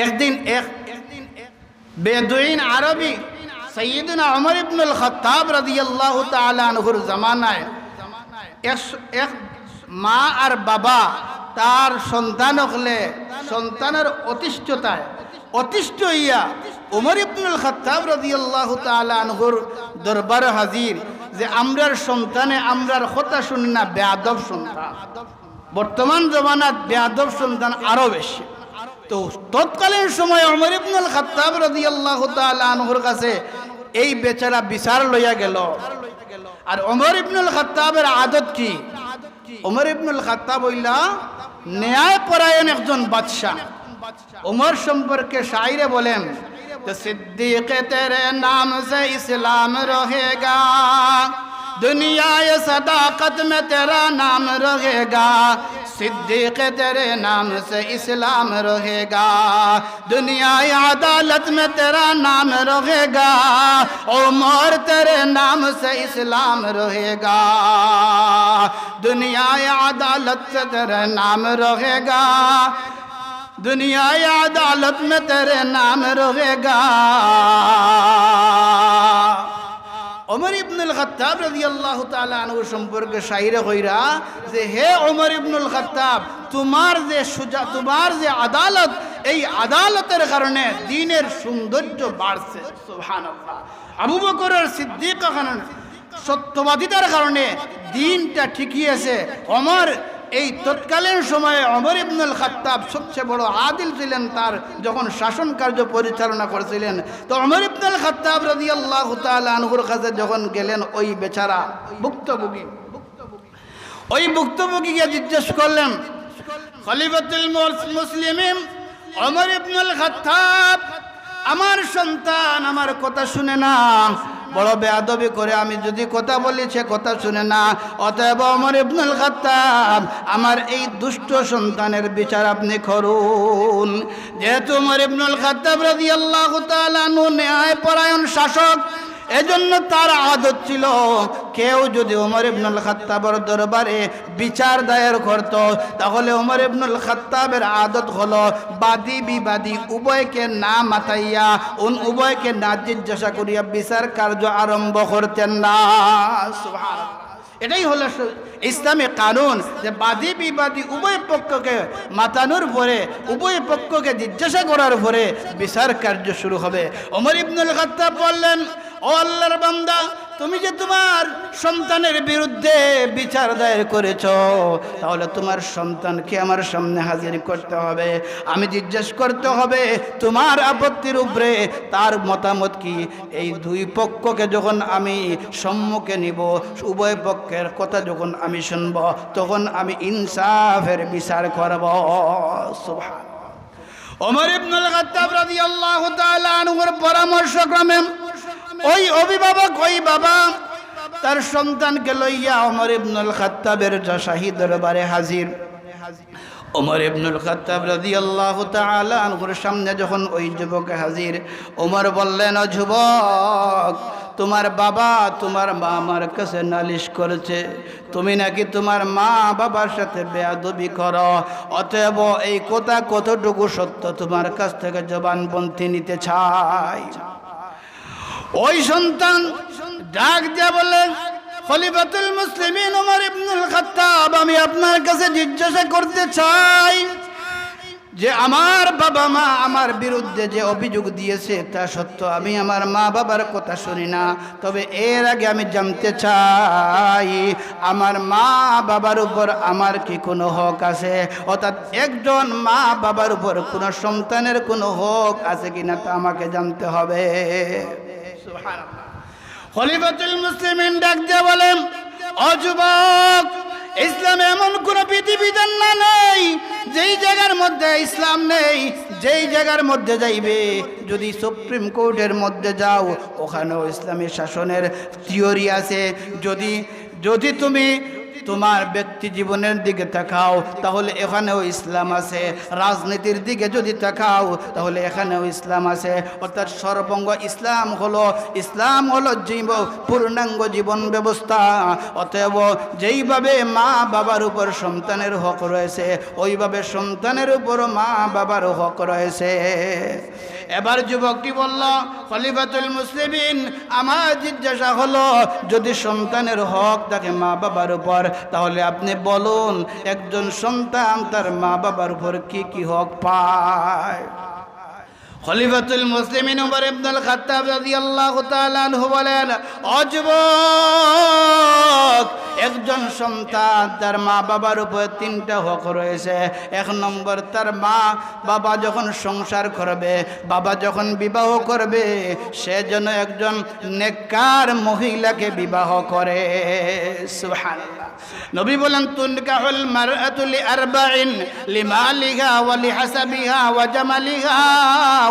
একদিন এক বেদুইন আরবি সৈয়দনা অমর ইবনুল খত্তাব রাদিয়াল্লাহু তাআলা আনহুর জামানায় এক- মা আর বাবা তার সন্তান হলে সন্তানের অতিষ্ঠতায় অতিষ্ঠ হইয়া উমর ইবনুল খত্তাব রাদিয়াল্লাহু তাআলা আনহুর দরবার হাজির যে আমরার সন্তানে আমরার কথা শুনি না বেয়াদব সন্তান। বর্তমান জমানাত বেয়াদব সন্তান আরও বেশি। তো তৎকালীন সময় অমর ইবনুল খাত্তাব রাদিয়াল্লাহু তাআলা আনহুর কাছে এই বেচারা বিচার লইয়া গেল। আর অমর ইবনুল খাত্তাবের আদত কি? ওমর ইবনুল খাত্তাব হইলা ন্যায় পরায়ণ একজন বাদশাহ। ওমর সম্পর্কে শাইরে বলেন, তো সিদ্দিক তেরে নাম সে ইসলাম রহেগা دنیا صداقت میں تیرا نام رہے گا، صدیق تیرے نام سے اسلام رہے گا۔ دنیا عدالت میں تیرا نام رہے گا، عمر تیرے نام سے اسلام رہے گا۔ دنیا عدالت سے تیرے نام رہے گا۔ دنیا عدالت میں تیرے نام رہے گا۔ ওমর ইবনুল খত্তাব রাজি আল্লাহ আনহু সম্পর্কে সাহিরে কইরা যে, হে ওমর ইবনুল খত্তাব, তোমার যে সুজা, তোমার যে আদালত, এই আদালতের কারণে দিনের সৌন্দর্য বাড়ছে। আবু বকরের সিদ্দিক সত্যবাদিতার কারণে দিনটা ঠিকই আছে। ওমর এই তৎকালীন সময়ে অমর ইবনুল খাত্তাব সবচেয়ে বড় আদিল ছিলেন তার, যখন শাসন কার্য পরিচালনা করেছিলেন, তো অমর ইবনুল খাত্তাব রাদিয়াল্লাহু তাআলা আনহুর কাছে যখন গেলেন, ওই বেচারা ভুক্তভোগী, ওই ভুক্তভোগীকে জিজ্ঞেস করলেন, খলিফাতুল মুসলিমিন অমর ইবনুল খাত্তাব, আমার সন্তান, আমার কথা শুনে না বড় বেয়াদবি করে আমি যদি কথা বলি, সে কথা শুনে না। অতএব অমর ইবনুল খাত্তাব, আমার এই দুষ্ট সন্তানের বিচার আপনি করুন। যেহেতু আমার ইবনুল খাত্তাব রাজি আল্লাহ ন্যায় পরায়ণ শাসক এজন্য তার আদত ছিল, কেউ যদি ওমর ইবনুল খাত্তাবের দরবারে বিচার দায়ের করত, তাহলে ওমর ইবনুল খাত্তাবের আদত হলো বাদী বিবাদী, উভয়কে না মাতাইয়া, উন উভয়কে না জিজ্ঞাসা করিয়া বিচার কার্য আরম্ভ করতেন না। এটাই হলো ইসলামী কানুন যে বাদী বিবাদী উভয় পক্ষকে মাতানোর পরে, উভয় পক্ষকে জিজ্ঞাসা করার পরে বিচার কার্য শুরু হবে। ওমর ইবনুল খাত্তাব বললেন আল্লাহর বান্দা, তুমি যে তোমার সন্তানের বিরুদ্ধে বিচার দায়ের করেছ, তাহলে তোমার সন্তানকে আমার সামনে হাজির করতে হবে। আমি জিজ্ঞেস করতে হবে, তোমার আপত্তির উপরে তার মতামত কি? এই দুই পক্ষকে যখন আমি সম্মুখে নিব, উভয় পক্ষের কথা যখন আমি শুনব, তখন আমি ইনসাফের বিচার করব। সুবহান ওমর ইবনুল খাত্তাব রাদিয়াল্লাহু পরামর্শক্রমে ওই অভিভাবক, ওই বাবা তার সন্তানকে লইয়া ওমর ইবনুল খাত্তাবের শাহী দরবারে হাজির। ওমর ইবনুল খাত্তাব রাদিয়াল্লাহু তাআলা আনহুর সামনে যখন ওই যুবক হাজির, ওমর বললেন, ও যুবক, তোমার বাবা তোমার মা আমার কাছে নালিশ করেছে। তুমি নাকি তোমার মা বাবার সাথে বেয়াদবি করো। অতএব এই কথা কতটুকু সত্য তোমার কাছ থেকে জবানবন্দি নিতে চাই? ওই সন্তান ডাক দিয়া বলে, খলিফাতুল মুসলিমিন ওমর ইবনুল খাত্তাব, আমি আপনার কাছে জিজ্ঞাসা করতে চাই যে আমার বাবা মা আমার বিরুদ্ধে যে অভিযোগ দিয়েছে তা সত্য আমি আমার মা বাবার কথা শুনি না। তবে এর আগে আমি জানতে চাই, আমার মা বাবার উপর আমার কি কোনো হক আছে? অর্থাৎ একজন মা বাবার উপর কোনো সন্তানের কোনো হক আছে কিনা তা আমাকে জানতে হবে। খলিফাতুল মুসলিমিন ডাক দিয়ে বলেন অযুবক ইসলাম এমন কোন পৃথিবীতে না নেই, যেই জায়গার মধ্যে ইসলাম নেই, যেই জায়গার মধ্যে যাইবে, যদি সুপ্রিম কোর্টের মধ্যে যাও, ওখানেও ইসলামী শাসনের থিওরি আছে। যদি যদি তুমি তোমার ব্যক্তি জীবনের দিকে তাকাও, তাহলে এখানেও ইসলাম আছে। রাজনীতির দিকে যদি তাকাও, তাহলে এখানেও ইসলাম আছে। অর্থাৎ সর্বঙ্গ ইসলাম হলো ইসলাম হলো জীব, পূর্ণাঙ্গ জীবন ব্যবস্থা। অতএব যেইভাবে মা বাবার উপর সন্তানের হক রয়েছে, ওইভাবে সন্তানের উপর মা বাবার হক রয়েছে। এবার যুবকটি বলল? খলিফাতুল মুসলিমিন, আমার জিজ্ঞাসা হলো, যদি সন্তানের হক থাকে মা বাবার উপর, তাহলে আপনি বলুন, একজন সন্তান তার মা বাবার উপর কি কি হক পায়? খলিফাতুল মুসলিমিন উমর ইবনুল খাত্তাব রাদিয়াল্লাহু তাআলা বলেন অযুবক একজন সন্তান, তার মা বাবার উপর তিনটা হক রয়েছে। এক নম্বর, তার মা বাবা যখন সংসার করবে, বাবা যখন বিবাহ করবে, সে যেন একজন নেককার মহিলাকে বিবাহ করে। নবী বলেন, তুনকাহুল মারআতু লিআরবাইন লিমালিহা ওয়া লিহাসাবিহা ওয়া জামালিহা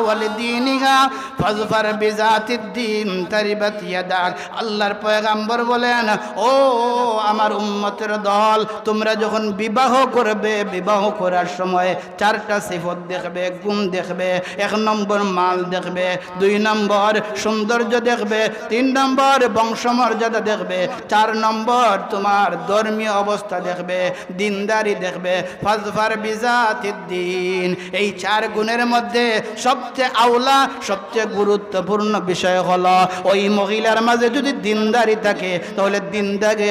ওয়া লিদীনিহা ফাজফার বিজাতিদ দ্বীন তারিবাত ইয়াদাক। আল্লাহর পয়গম্বর বলেন, ও আমার উম্মতের দল। তোমরা যখন বিবাহ করবে, বিবাহ করার সময় চারটা সিফত দেখবে গুণ দেখবে, এক নম্বর মাল দেখবে, দুই নম্বর সৌন্দর্য দেখবে, তিন নম্বর বংশমর্যাদা দেখবে, চার নম্বর তোমার ধর্মীয় অবস্থা দেখবে, দিনদারি দেখবে, ফাজফার বিজাতিদ্দিন এই চার গুণের মধ্যে সবচেয়ে আওলা, সবচেয়ে গুরুত্বপূর্ণ বিষয় হলো, ওই মহিলার মাঝে যদি দিনদারি থাকে, তাহলে দিনদারি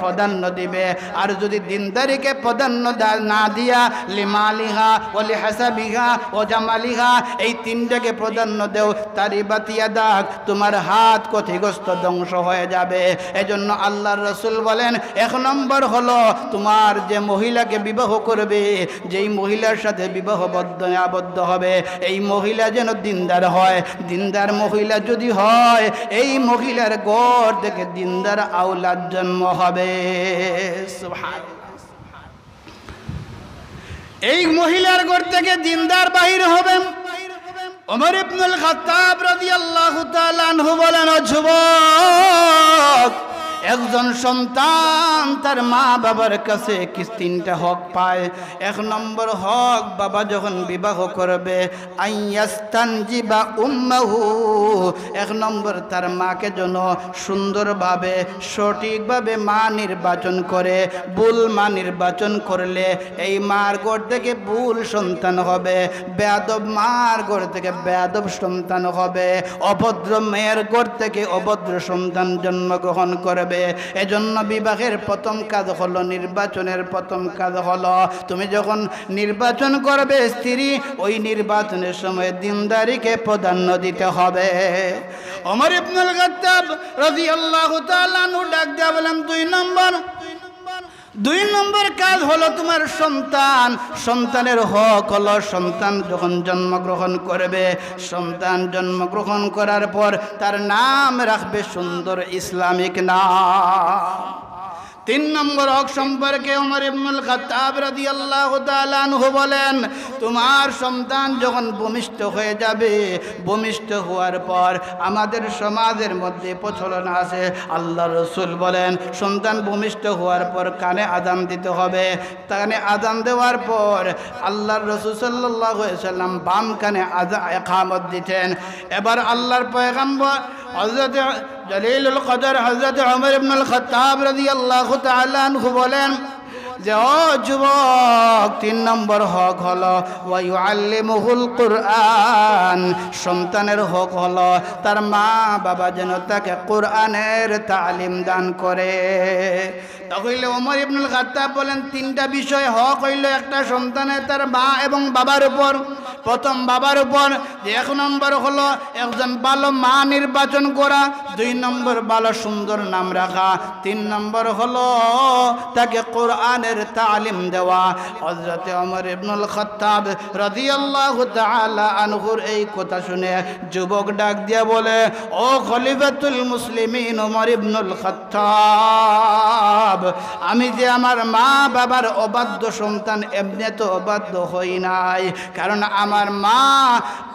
প্রাধান্য দিবে। আর যদি দিনদারিকে প্রাধান্য না দিয়া, লিমালিহা ওলি হাসাবিহা ও জামালিহা, এই তিনটাকে প্রাধান্য দেও তারি বাতিয়া দাগ তোমার হাত ক্ষতিগ্রস্ত ধ্বংস হয়ে যাবে। এজন্য আল্লাহর রসুল বলেন, এক নম্বর হলো তোমার যে মহিলাকে বিবাহ করবে, যেই মহিলার সাথে বিবাহবদ্ধ আবদ্ধ হবে, এই মহিলা যেন দিনদার হয়। দিনদার মহিলা যদি হয়, এই মহিলার গড় থেকে দিনদার আউলাদ জন্ম হবে। এই মহিলার ঘর থেকে দিনদার বাহির হবেন ওমর ইবনুল খাত্তাব রাদিয়াল্লাহু তাআলা আনহু বলেন, ও যুবক একজন সন্তান তার মা বাবার কাছে কি তিনটা হক পায়। এক নম্বর হক বাবা যখন বিবাহ করবে এক নম্বর তার মাকে যেন সুন্দরভাবে, সঠিকভাবে মা নির্বাচন করে, ভুল মা নির্বাচন করলে এই মার ঘর থেকে ভুল সন্তান হবে, বেয়াদব মার ঘর থেকে বেয়াদব সন্তান হবে, অভদ্র মেয়ের ঘর থেকে অভদ্র সন্তান জন্মগ্রহণ করবে। এজন্য বিবাহের প্রথম কাজ হলো, নির্বাচনের প্রথম কাজ হলো, তুমি যখন নির্বাচন করবে স্ত্রী, ওই নির্বাচনের সময় দিনদারিকে প্রাধান্য দিতে হবে। অমর ইবনুল গাত্তাব রাদিয়াল্লাহু তাআলা নু ডাক দিয়া বলেন, দুই নম্বর দুই নম্বর কাজ হলো তোমার সন্তান। সন্তানের হক হলো সন্তান যখন জন্মগ্রহণ করবে। সন্তান জন্মগ্রহণ করার পর তার নাম রাখবে সুন্দর ইসলামিক নাম। তিন নম্বর হক সম্পর্কে ওমর ইবনুল খাত্তাব রাদিয়াল্লাহু তাআলা আনহু বলেন, তোমার সন্তান যখন ভূমিষ্ঠ হয়ে যাবে, ভূমিষ্ঠ হওয়ার পর আমাদের সমাজের মধ্যে প্রচলন আছে। আল্লাহ রসুল বলেন, সন্তান ভূমিষ্ঠ হওয়ার পর কানে আদান দিতে হবে। কানে আদান দেওয়ার পর আল্লাহর রসুল সাল্লাহ সাল্লাম বাম কানে আদা একামত দিতেন। এবার আল্লাহর পয়গাম্বর হজরত জলিল কদর হজরত ওমর ইবনুল খতাব রদি আল্লাহ তালু বলেন যে, ও যুবক, তিন নম্বর হক হলো ওয়াইউ আল্লিমুহুল কোরআন। সন্তানের হক হলো, তার মা বাবা যেন তাকে কোরআনের তালিম দান করে। তখন ওমর ইবনুল খাত্তাব বলেন, তিনটা বিষয় হক হইল, একটা সন্তানের তার মা এবং বাবার উপর। প্রথম বাবার উপর, এক নম্বর হলো একজন ভালো মা নির্বাচন করা, দুই নম্বর ভালো সুন্দর নাম রাখা, তিন নম্বর হলো তাকে কোরআনের তালিম দেওয়া। হজরতে অমর ইবনুল খত্তাব রাদিয়াল্লাহু তাআলা আনহুর এই কথা শুনে যুবক ডাক দিয়ে বলে, ও খলিফাতুল মুসলিমিন ওমর ইবনুল খত্তাব আমি যে আমার মা বাবার অবাধ্য সন্তান, এমনি তো অবাধ্য হই নাই। কারণ আমার মা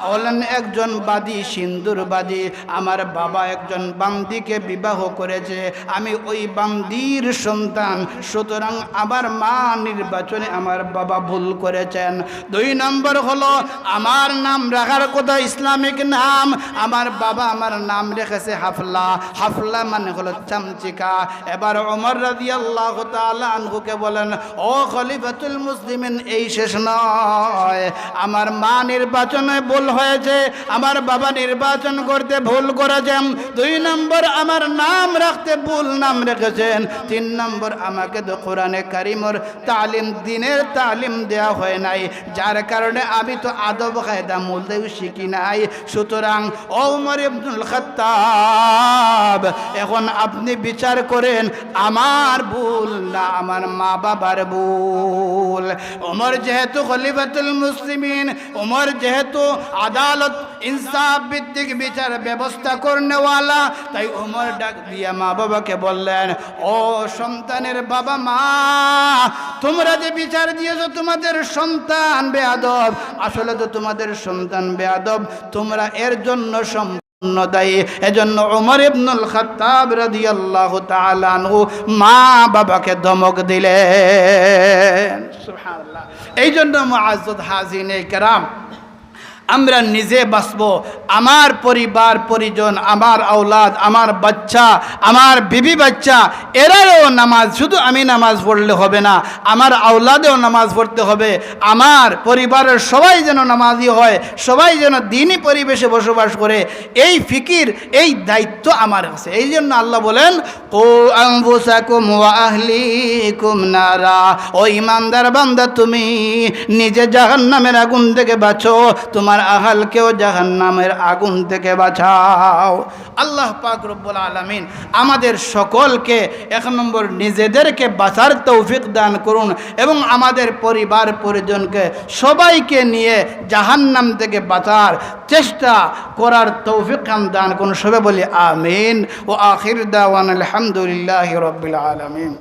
হলেন একজন বাদী সিন্দুরবাদী আমার বাবা একজন বান্দিকে বিবাহ করেছে। আমি ওই বান্দির সন্তান, সুতরাং আমার মা নির্বাচনে আমার বাবা ভুল করেছেন। দুই নম্বর হলো, আমার নাম রাখার কথা ইসলামিক নাম। আমার বাবা আমার নাম রেখেছে হাফলা। হাফলা মানে হলো চামচিকা। এবার ওমর রাজি আল্লাহ আনহুকে বলেন, ও খলিফাতুল মুসলিমিন, এই শেষ নয়। আমার মা নির্বাচনে ভুল হয়েছে, আমার বাবা নির্বাচন করতে ভুল করেছেন, দুই নম্বর আমার নাম রাখতে ভুল নাম রেখেছেন, তিন নম্বর আমাকে তো কোরআনে কারিমর তালিম, দিনের তালিম দেওয়া হয় নাই। যার কারণে আমি তো আদব কায়দা মূলদেও শিখি নাই। সুতরাং ওমর ইবনুল এখন আপনি বিচার করেন, আমার ভুল না আমার মা বাবার ভুল ওমর যেহেতু খলিফাতুল মুসলিমিন, ওমর যেহেতু আদালত ইনসাফ ভিত্তিক বিচার ব্যবস্থা করনেওয়ালা, তাই ওমর ডাক দিয়া মা বাবাকে বললেন, ও সন্তানের বাবা মা, তোমরা যে বিচার দিয়েছ তোমাদের সন্তান বেয়াদব, আসলে তো তোমাদের সন্তান বেয়াদব, তোমরা এর জন্য দায়ী এজন্য ওমর ইবনুল খাত্তাব রাদিয়াল্লাহু তাআলা আনহু মা বাবাকে ধমক দিলেন। সুবহানাল্লাহ। এই জন্য মুআজ্জদ হাজিনে কেরাম আমরা নিজে বাঁচব। আমার পরিবার, পরিজন, আমার আওলাদ, আমার বাচ্চা, আমার বিবি বাচ্চা, এরাও নামাজ, শুধু আমি নামাজ পড়লে হবে না, আমার আওলাদেও নামাজ পড়তে হবে। আমার পরিবারের সবাই যেন নামাজি হয়, সবাই যেন দিনই পরিবেশে বসবাস করে, এই ফিকির, এই দায়িত্ব আমার আছে। এই জন্য আল্লাহ বলেন ও নারা। ও ইমানদার বান্দা, তুমি নিজে জাহান্নামের আগুন থেকে বাঁচো, তোমার আহালকেও জাহান্নামের আগুন থেকে বাঁচাও। আল্লাহ পাক রব্বুল আলামিন আমাদের সকলকে এক নম্বর নিজেদেরকে বাঁচার তৌফিক দান করুন এবং আমাদের পরিবার পরিজনকে সবাইকে নিয়ে জাহান্নাম থেকে বাঁচার চেষ্টা করার তৌফিক দান করুন। সবে বলি আমিন। ও আখির দাওয়ান আলহামদুলিল্লাহ রব্বিল আলমিন।